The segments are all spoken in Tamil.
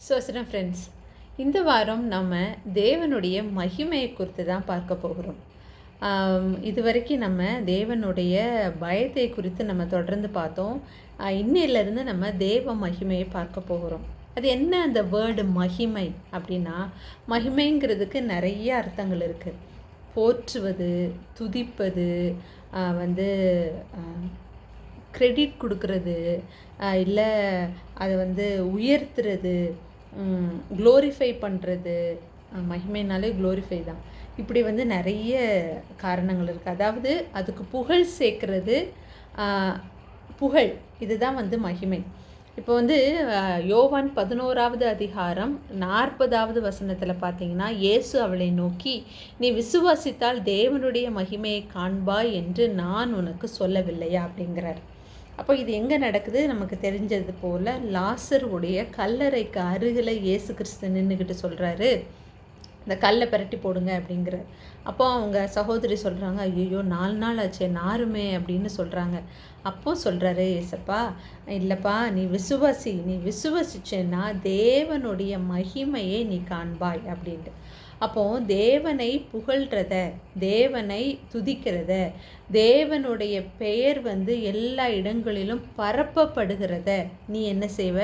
சோசன ஃப்ரெண்ட்ஸ் இந்த வாரம் நம்ம தேவனுடைய மகிமையை குறித்து தான் பார்க்க போகிறோம். இது இதுவரைக்கும் நம்ம தேவனுடைய பயத்தை குறித்து நம்ம தொடர்ந்து பார்த்தோம். ஆஹ், நம்ம தேவ மகிமையை பார்க்க போகிறோம். அது என்ன அந்த வேர்டு மகிமை அப்படின்னா மகிமைங்கிறதுக்கு நிறைய அர்த்தங்கள் இருக்குது போற்றுவது துதிப்பது வந்து கிரெடிட் கொடுக்கறது இல்லை அதை வந்து உயர்த்துறது க்ளோரிஃபை பண்ணுறது மகிமைனாலே க்ளோரிஃபை தான். இப்படி வந்து நிறைய காரணங்கள் இருக்குது அதாவது அதுக்கு புகழ் சேர்க்கறது புகழ். இதுதான் வந்து மகிமை. இப்போ வந்து யோவான் பதினோராவது அதிகாரம் நாற்பதாவது வசனத்தில் பார்த்தீங்கன்னா இயேசு அவளை நோக்கி நீ விசுவாசித்தால் தேவனுடைய மகிமையை காண்பாய் என்று நான் உனக்கு சொல்லவில்லையா? அப்படிங்கிறார். அப்போ இது எங்கே நடக்குது? நமக்கு தெரிஞ்சது போல் லாசருடைய கல்லறைக்கு அருகில் இயேசு கிறிஸ்து நின்றுக்கிட்டு சொல்கிறாரு இந்த கல்லை பிரட்டி போடுங்க அப்படிங்கிறார். அப்போ அவங்க சகோதரி சொல்கிறாங்க ஐயோ நாலு நாள் ஆச்சே நாருமே அப்படின்னு சொல்கிறாங்க அப்போ சொல்கிறாரு ஏசப்பா இல்லைப்பா நீ விசுவாசி நீ விசுவசிச்சேன்னா தேவனுடைய மகிமையை நீ காண்பாய் அப்படின்ட்டு. அப்போ தேவனை புகழ்கிறத தேவனை துதிக்கிறத தேவனுடைய பெயர் வந்து எல்லா இடங்களிலும் பரப்பப்படுகிறத நீ என்ன செய்வ?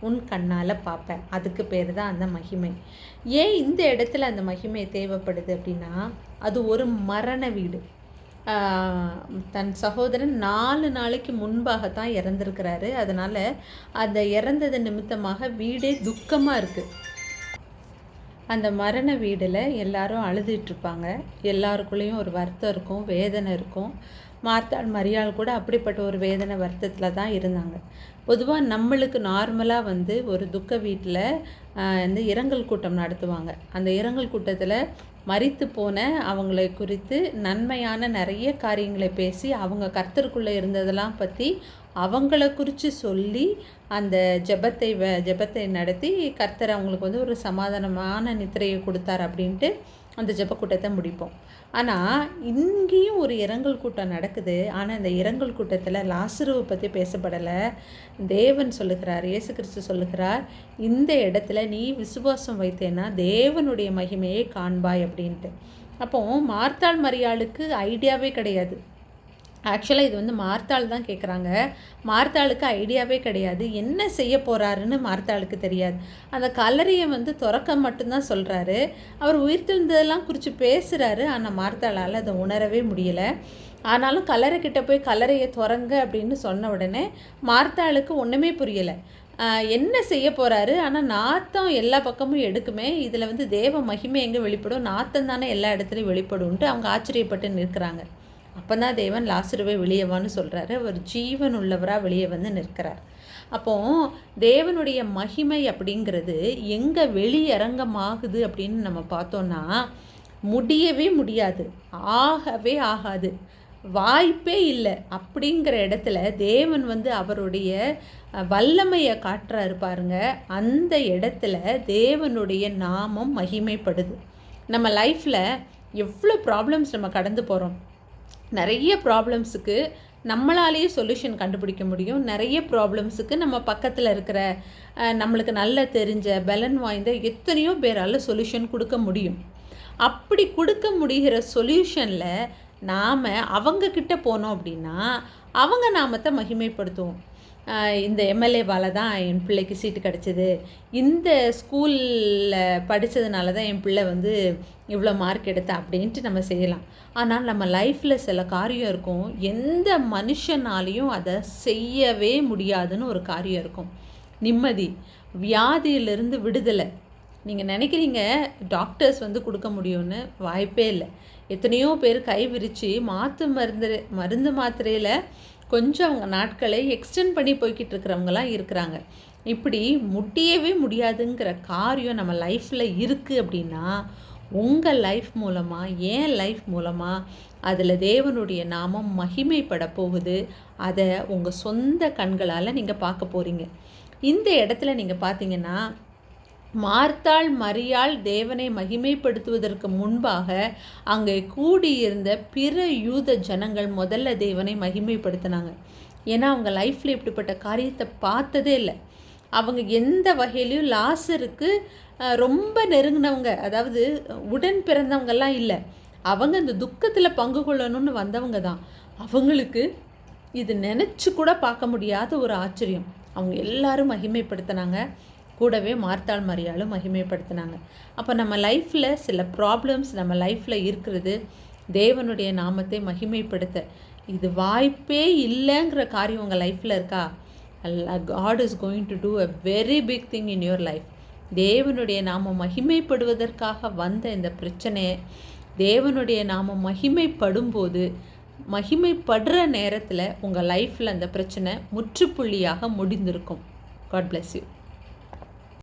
உன் கண்ணால் பார்ப்பேன். அதுக்கு பேர் தான் அந்த மகிமை. ஏன் இந்த இடத்துல அந்த மகிமை தேவைப்படுது அப்படின்னா அது ஒரு மரண வீடு. ஆஹ் தன் சகோதரன் நாலு நாளைக்கு முன்பாக தான் இறந்துருக்கிறாரு. அதனால் அந்த இறந்தது நிமித்தமாக வீடே துக்கமாக இருக்குது அந்த மரண வீடில் எல்லாரும் அழுதுட்டுருப்பாங்க எல்லாருக்குள்ளேயும் ஒரு வருத்தம் இருக்கும் வேதனை இருக்கும். மார்த்தாள் மரியாள் கூட அப்படிப்பட்ட ஒரு வேதனை வருத்தத்தில் தான் இருந்தாங்க. பொதுவாக நம்மளுக்கு நார்மலாக வந்து ஒரு துக்க வீட்டில் இந்த இரங்கல் கூட்டம் நடத்துவாங்க. அந்த இரங்கல் கூட்டத்தில் மறித்து போன அவங்களை குறித்து நன்மையான நிறைய காரியங்களை பேசி அவங்க கர்த்தருக்குள்ளே இருந்ததெல்லாம் பற்றி அவங்கள குறித்து சொல்லி அந்த ஜெபத்தை வ ஜெபத்தை நடத்தி கர்த்தர் அவங்களுக்கு வந்து ஒரு சமாதானமான நித்திரையை கொடுத்தார் அப்படின்ட்டு அந்த ஜெபக்கூட்டத்தை முடிப்போம். ஆனால் இங்கேயும் ஒரு இரங்கல் கூட்டம் நடக்குது. ஆனால் இந்த இரங்கல் கூட்டத்தில் லாசருவை பற்றி பேசப்படலை. தேவன் சொல்லுகிறார் இயேசு கிறிஸ்து சொல்லுகிறார் இந்த இடத்துல நீ விசுவாசம் வைத்தேன்னா தேவனுடைய மகிமையை காண்பாய் அப்படின்ட்டு. அப்போ மார்த்தாள் மரியாளுக்கு ஐடியாவே கிடையாது. ஆக்சுவலாக இது வந்து மார்த்தாள் தான் கேட்குறாங்க மார்த்தாளுக்கு ஐடியாவே கிடையாது. என்ன செய்ய போகிறாருன்னு மார்த்தாளுக்கு தெரியாது. அந்த கல்லறையை வந்து திறக்க மட்டும்தான் சொல்கிறாரு அவர் உயிர்த்தெழுந்ததெல்லாம் குறித்து பேசுகிறாரு ஆனால் மார்த்தாளால் அதை உணரவே முடியலை. ஆனாலும் கல்லறை கிட்ட போய் கல்லறையை திறங்க அப்படின்னு சொன்ன உடனே மார்த்தாளுக்கு ஒன்றுமே புரியலை. என்ன செய்ய போகிறாரு ஆனால் நாத்தம் எல்லா பக்கமும் எடுக்குமே. இதில் வந்து தேவ மகிமை எங்கே வெளிப்படும்? நாத்தம் தானே எல்லா இடத்துலையும் வெளிப்படும்ன்ட்டு அவங்க ஆச்சரியப்பட்டு நிற்கிறாங்க. அப்போ தான் தேவன் லாசருவை வெளியவான்னு சொல்கிறாரு அவர் ஜீவன் உள்ளவராக வெளியே வந்து நிற்கிறார். அப்போ தேவனுடைய மகிமை அப்படிங்கிறது எங்கே வெளியரங்கமாகுது அப்படின்னு நம்ம பார்த்தோன்னா முடியவே முடியாது. ஆகவே ஆகாது. வாய்ப்பே இல்லை. அப்படிங்கிற இடத்துல தேவன் வந்து அவருடைய வல்லமையை காட்டுறாரு பாருங்க. அந்த இடத்துல தேவனுடைய நாமம் மகிமைப்படுது. நம்ம லைஃப்பில் எவ்வளோ ப்ராப்ளம்ஸ் நம்ம கடந்து போகிறோம் நிறைய ப்ராப்ளம்ஸுக்கு நம்மளாலேயே சொல்யூஷன் கண்டுபிடிக்க முடியும். நிறைய ப்ராப்ளம்ஸுக்கு நம்ம பக்கத்தில் இருக்கிற நம்மளுக்கு நல்ல தெரிஞ்ச பலன் வாய்ந்த எத்தனையோ பேரால் சொல்யூஷன் கொடுக்க முடியும். அப்படி கொடுக்க முடிகிற சொல்யூஷனில் நாம் அவங்கக்கிட்ட போனோம் அப்படின்னா அவங்க நாமத்தை மகிமைப்படுத்துவோம். இந்த எம்எல்ஏவால் தான் என் பிள்ளைக்கு சீட்டு கிடச்சிது. இந்த ஸ்கூலில் படித்ததுனால தான் என் பிள்ளை வந்து இவ்வளோ மார்க் எடுத்தா அப்படின்ட்டு நம்ம செய்யலாம். ஆனால் நம்ம லைஃப்பில் சில காரியம் இருக்கும். எந்த மனுஷனாலையும் அதை செய்யவே முடியாதுன்னு ஒரு காரியம் இருக்கும். நிம்மதி. வியாதியிலிருந்து விடுதலை. நீங்கள் நினைக்கிறீங்க டாக்டர்ஸ் வந்து கொடுக்க முடியும்னு வாய்ப்பே இல்லை. எத்தனையோ பேர் கை விரித்து மாற்று மருந்து மருந்து மாத்திரையில் கொஞ்சம் அவங்க நாட்களை எக்ஸ்டெண்ட் பண்ணி போய்கிட்டு இருக்கிறவங்களாம் இருக்கிறாங்க. இப்படி முடியவே முடியாதுங்கிற காரியம் நம்ம லைஃப்பில் இருக்குது அப்படின்னா உங்கள் லைஃப் மூலமாக ஏன் லைஃப் மூலமாக அதில் தேவனுடைய நாமம் மகிமைப்பட போகுது அதை உங்கள் சொந்த கண்களால் நீங்கள் பார்க்க போகிறீங்க இந்த இடத்துல நீங்கள் பார்த்தீங்கன்னா மார்த்தாள் மரியாள் தேவனை மகிமைப்படுத்துவதற்கு முன்பாக அங்கே கூடியிருந்த பிற யூத ஜனங்கள் முதல்ல தேவனை மகிமைப்படுத்தினாங்க. ஏன்னா அவங்க லைஃப்பில் இப்படிப்பட்ட காரியத்தை பார்த்ததே இல்லை. அவங்க எந்த வகையிலையும் லாசருக்கு ரொம்ப நெருங்கினவங்க அதாவது உடன் பிறந்தவங்கெல்லாம் இல்லை. அவங்க இந்த துக்கத்தில் பங்கு கொள்ளணும்னு வந்தவங்க தான். அவங்களுக்கு இது நினச்சி கூட பார்க்க முடியாத ஒரு ஆச்சரியம். அவங்க எல்லாரும் மகிமைப்படுத்தினாங்க. கூடவே மார்த்தாள் மரியாளும் மகிமைப்படுத்தினாங்க. அப்போ நம்ம லைஃப்பில் சில ப்ராப்ளம்ஸ் நம்ம லைஃப்பில் இருக்கிறது தேவனுடைய நாமத்தை மகிமைப்படுத்த. இது வாய்ப்பே இல்லைங்கிற காரியம் உங்கள் லைஃப்பில் இருக்கா? God is going to do a very big thing in your life தேவனுடைய நாமம் மகிமைப்படுவதற்காக வந்த இந்த பிரச்சனையை தேவனுடைய நாமம் மகிமைப்படும்போது மகிமைப்படுற நேரத்தில் உங்கள் லைஃப்பில் அந்த பிரச்சனை முற்றுப்புள்ளியாக முடிந்திருக்கும். God bless you